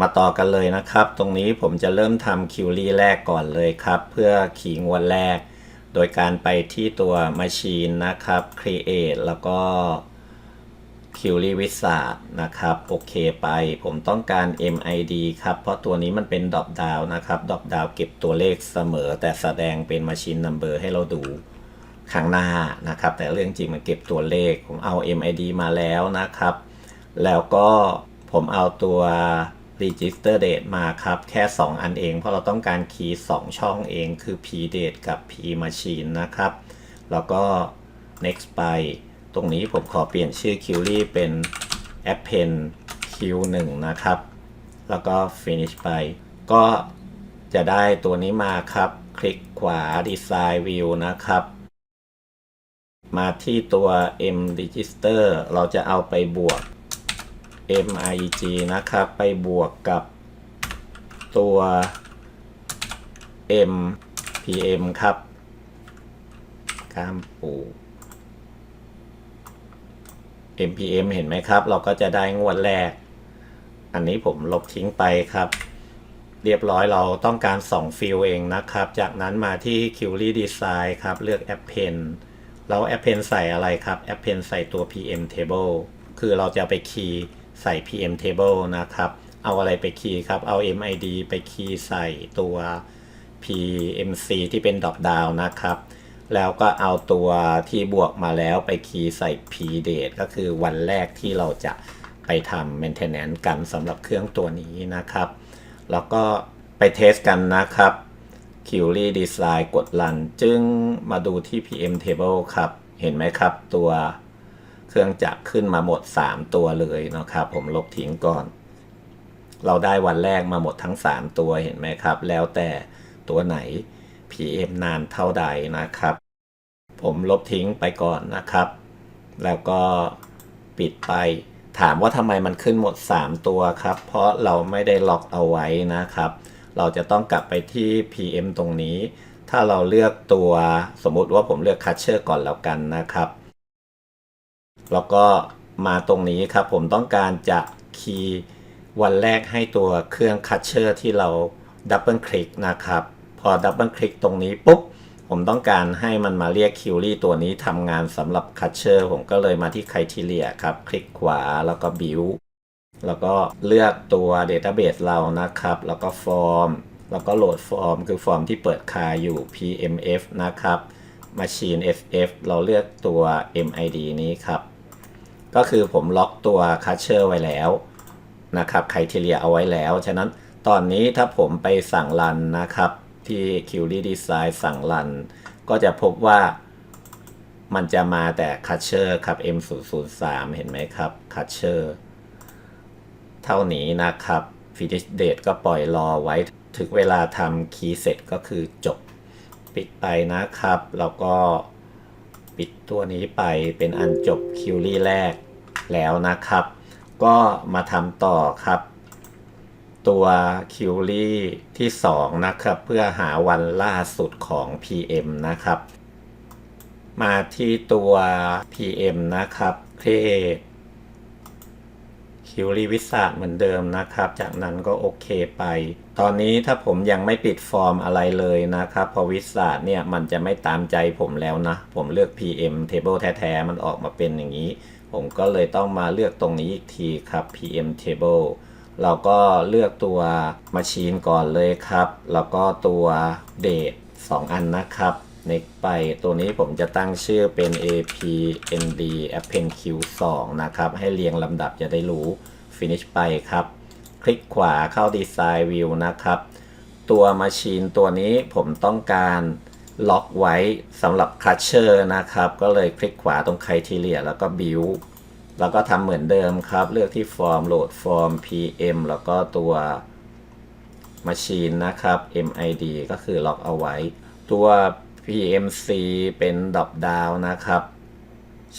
มาต่อกันเลยนะครับ ตรงนี้ผมจะเริ่มทำคิวรี่แรกก่อนเลยครับ เพื่อขีงวนแรก โดยการไปที่ตัว Machine นะครับ Create แล้วก็คิวรีวิสานะครับ โอเคไป ผมต้องการ MID ครับ เพราะตัวนี้มันเป็นดอปดาวนะครับดอปดาวเก็บตัวเลขเสมอ แต่แสดงเป็น Machine Number ให้เราดูข้างหน้านะครับ แต่เรื่องจริงมันเก็บตัวเลข ผมเอา MID มาแล้วนะครับ แล้วก็ผมเอาตัว register date มาครับ แค่ 2 อันเอง เพราะเราต้องการคีย์ 2 ช่องเองคือ p date กับ p machine นะครับ แล้วก็ next ไป ตรงนี้ผมขอเปลี่ยนชื่อ query เป็น append q1 นะครับ แล้วก็ finish ไป ก็จะได้ตัวนี้มาครับ คลิกขวา design view นะครับ มาที่ตัว m register เราจะเอาไปบวก MIG นะครับ ไปบวกกับตัว MPM ครับข้ามปู MPM เห็นไหมครับ เราก็จะได้งวดแรก อันนี้ผมลบทิ้งไปครับ เรียบร้อยเราต้องการ 2 ฟิลเองนะครับ จากนั้นมาที่ Query Design ครับ เลือก Append แล้ว Append ใส่อะไรครับ Append ใส่ตัว PM Table คือเราจะไปคีย์ ใส่ PM Table นะครับ เอาอะไรไปคีย์ครับ เอา MID ไปคีย์ใส่ตัว PMC ที่เป็น drop down นะครับ แล้วก็เอาตัวที่บวกมาแล้วไปคีย์ใส่ P date ก็คือวันแรกที่เราจะไปทำ maintenance กันสำหรับเครื่องตัวนี้นะครับ แล้วก็ไปเทสกันนะครับ Query Design กด Run จึงมาดูที่ PM Table ครับ เห็นไหมครับตัว เครื่องจักรขึ้นมาหมด 3 ตัวเลยนะครับ ผมลบทิ้งก่อน เราได้วันแรกมาหมดทั้ง 3 ตัวเห็นไหมครับ แล้วแต่ตัวไหน PM นานเท่าใดนะครับ ผมลบทิ้งไปก่อนนะครับ แล้วก็ปิดไปถามว่าทำไมมันขึ้นหมด 3 ตัวครับ เพราะเราไม่ได้ล็อกเอาไว้นะครับ เราจะต้องกลับไปที่ PM ตรงนี้ ถ้าเราเลือกตัวสมมุติว่าผมเลือก Catcher ก่อนแล้วกันนะครับ แล้วก็มาตรงนี้ครับผมต้องการจะคีย์วันแรกให้ตัวเครื่อง Catcher ที่เราดับเบิลคลิกนะครับ พอดับเบิลคลิกตรงนี้ปุ๊บ ผมต้องการให้มันมาเรียกคิวรี่ตัวนี้ทำงานสำหรับ Catcher ผมก็เลยมาที่ Criteria ครับ คลิกขวาแล้วก็ Build แล้วก็เลือกตัว Database เรานะครับ แล้วก็ Form แล้วก็โหลดฟอร์ม คือฟอร์มที่เปิดคาอยู่ PMF นะครับ Machine FF เราเลือกตัว MID นี้ครับ ก็คือผมล็อกตัว Catcher ไว้แล้วนะครับ Criteria เอาไว้แล้ว ฉะนั้นตอนนี้ถ้าผมไปสั่งรันนะครับที่ Query Design สั่งรัน ก็จะพบว่ามันจะมาแต่ Catcher ครับ M003 เห็นไหมครับ Catcher เท่านี้นะครับ Finish Date ก็ปล่อยรอไว้ถึงเวลาทำคีย์เสร็จก็คือจบปิดไปนะครับ แล้วก็ ปิดตัวนี้ไปเป็นอันจบคิวรี่แรกแล้วนะครับ ก็มาทำต่อครับ ตัวคิวรี่ที่ 2 นะครับ เพื่อหาวันล่าสุดของ PM นะครับ มาที่ตัว PM นะครับเคิวรีวิสาเหมือนเดิมนะครับ จากนั้นก็โอเคไป ตอนนี้ถ้าผมยังไม่ปิดฟอร์มอะไรเลยนะครับพอวิสาเนี่ยมันจะไม่ตามใจผมแล้วนะ ผมเลือก PM Table แท้ๆ มันออกมาเป็นอย่างนี้ ผมก็เลยต้องมาเลือกตรงนี้อีกทีครับ PM Table เราก็เลือกตัว Machine ก่อนเลยครับ แล้วก็ตัว Date 2อันนะครับ next ไปตัวนี้ผมจะตั้งชื่อเป็น APND append q 2นะครับ ให้เรียงลำดับจะได้รู้ finish ไปครับ คลิกขวาเข้า design view นะครับ ตัว machine ตัวนี้ผมต้องการล็อกไว้สำหรับ clutcher นะครับ ก็เลยคลิกขวาตรง criteria แล้วก็ build แล้วก็ทำเหมือนเดิมครับ เลือกที่ form load form pm แล้วก็ตัว machine นะครับ MID ก็คือล็อกเอาไว้ตัว PMC เป็นดอ p down นะครับ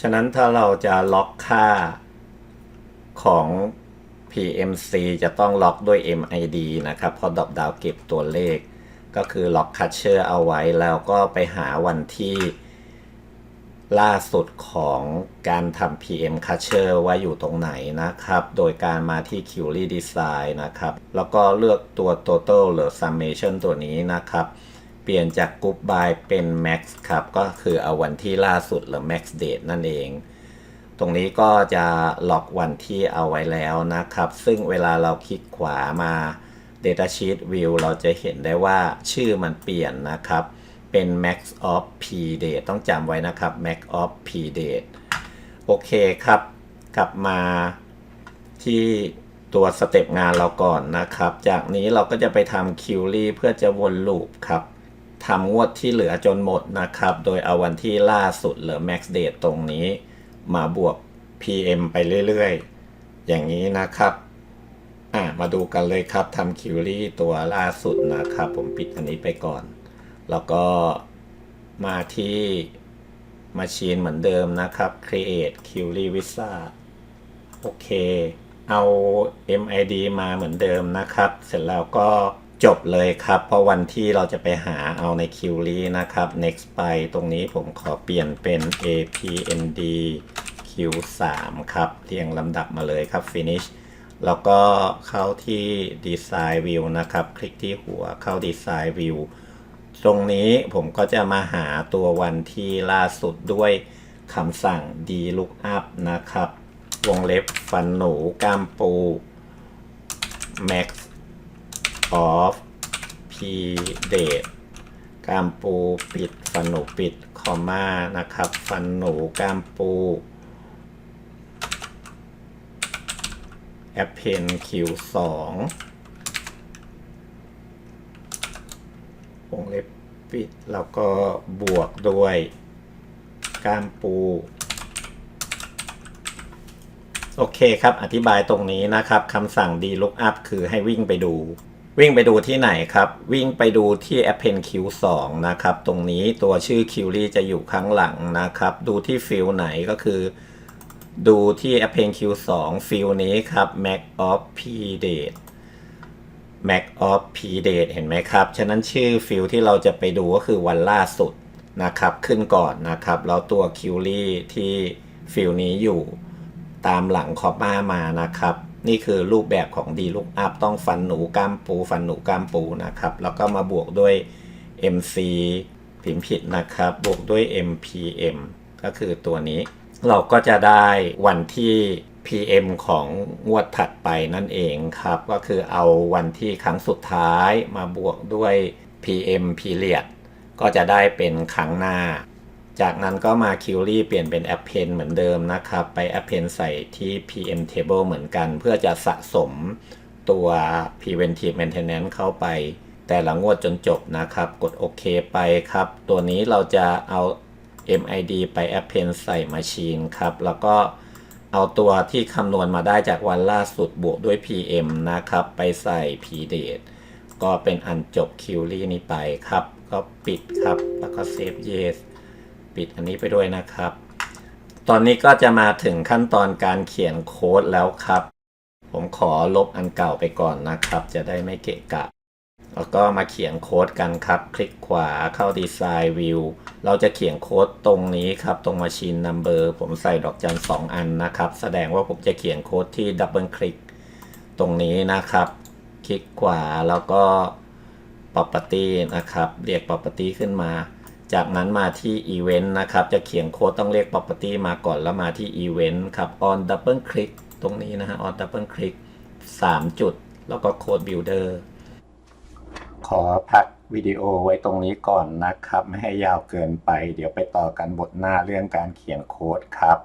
ฉะนั้นถ้าเราจะล็อกค่าของ PMC จะต้องล็อกด้วย MID นะครับเพราะ drop down เก็บตัวเลข ก็คือล็อก catcher เอาไว้แล้วก็ไปหาวันที่ล่าสุดของการทำ PM Catcher ว่าอยู่ตรงไหนนะครับ โดยการมาที่ Query Design นะครับ แล้วก็เลือกตัว Total หรือ Summation ตัวนี้นะครับ ปลี่ยนจาก Group by เป็น Max ครับ ก็คือเอาวันที่ล่าสุดหรือ Max Date นั่นเอง ตรงนี้ก็จะล็อกวันที่เอาไว้แล้วนะครับ ซึ่งเวลาเราคลิกขวามา Datasheet View เราจะเห็นได้ว่าชื่อมันเปลี่ยนนะครับ เป็น Max of P Date ต้องจำไว้นะครับ Max of P Date โอเคครับ กลับมาที่ตัวสเต็ปงานเราก่อนนะครับ จากนี้เราก็จะไปทำคิวรี่เพื่อจะวนลูปครับ ทำงวดที่เหลือจนหมดนะครับ โดยเอาวันที่ล่าสุดหรือ Max Date ตรงนี้ มาบวก PM ไปเรื่อยๆ อย่างนี้นะครับอะมาดูกันเลยครับทำคิวรี่ตัวล่าสุดนะครับ ผมปิดอันนี้ไปก่อน แล้วก็มาที่ Machine เหมือนเดิมนะครับ Create Query Wizard โอเค เอา MID มาเหมือนเดิมนะครับ เสร็จแล้วก็ จบเลยครับ เพราะวันที่เราจะไปหาเอาใน Query นะครับ next ไปตรงนี้ผมขอเปลี่ยนเป็น APND Q3 ครับเรียงลำดับมาเลยครับ finish แล้วก็เข้าที่ Design View นะครับ คลิกที่หัวเข้า Design View ตรงนี้ผมก็จะมาหาตัววันที่ล่าสุดด้วยคำสั่ง dlookup นะครับ วงเล็บฟันหนูก้ามปู max of p date กามปูปิดฟันหนูปิดคอมมานะครับ ฟันหนูกามปู append q 2วงเล็บปิดแล้วก็บวกด้วยกามปู โอเคครับ อธิบายตรงนี้นะครับคำสั่ง dlookup คือให้วิ่งไปดู วิ่งไปดูที่ไหนครับ วิ่งไปดูที่ append q 2 นะครับ ตรงนี้ตัวชื่อ query จะอยู่ข้างหลังนะครับ ดูที่ฟิลไหนก็คือ ดูที่ append q 2 ฟิลนี้ครับ max of p date max of p date เห็นไหมครับ ฉะนั้นชื่อฟิลที่เราจะไปดูก็คือวันล่าสุดนะครับ ขึ้นก่อนนะครับ แล้วตัว query ที่ฟิลนี้อยู่ตามหลังคอปมามานะครับ นี่คือรูปแบบของ d lookup ต้องฟันหนูกล้ามปู ฟันหนูกล้ามปูนะครับ แล้วก็มาบวกด้วย mc พิมพ์ผิดนะครับ บวกด้วย mpm ก็คือตัวนี้ เราก็จะได้วันที่ PM ของงวดถัดไปนั่นเองครับ ก็คือเอาวันที่ครั้งสุดท้ายมาบวกด้วย PM period ก็จะได้เป็นครั้งหน้า จากนั้นก็มา Query เปลี่ยนเป็น Append เหมือนเดิมนะครับ ไป Append ใส่ที่ PM Table เหมือนกัน เพื่อจะสะสมตัว Preventive Maintenance เข้าไป แต่ละงวดจนจบนะครับ กดโอเคไปครับ ตัวนี้เราจะเอา MID ไป Append ใส่ Machine ครับ แล้วก็เอาตัวที่คำนวณมาได้จากวันล่าสุดบวกด้วย PM นะครับ ไปใส่ PDate ก็เป็นอันจบ Query นี้ไปครับ ก็ปิดครับ แล้วก็ Save Yes ปิดอันนี้ไปด้วยนะครับ ตอนนี้ก็จะมาถึงขั้นตอนการเขียนโค้ดแล้วครับ ผมขอลบอันเก่าไปก่อนนะครับ จะได้ไม่เกะกะ แล้วก็มาเขียนโค้ดกันครับ คลิกขวาเข้า Design View เราจะเขียนโค้ดตรงนี้ครับ ตรง Machine Number ผมใส่ดอกจัน2อันนะครับ แสดงว่าผมจะเขียนโค้ดที่ดับเบิลคลิกตรงนี้นะครับ คลิกขวาแล้วก็ Property นะครับ เรียก Property ขึ้นมา จากนั้นมาที่ Event นะครับ จะเขียนโค้ดต้องเรียก Property มาก่อนแล้วมาที่ Event ครับ On Double Click ตรงนี้นะฮะ On Double Click 3 จุด แล้วก็ Code Builder ขอพักวิดีโอไว้ตรงนี้ก่อนนะครับ ไม่ให้ยาวเกินไป เดี๋ยวไปต่อกันบทหน้าเรื่องการเขียนโค้ดครับ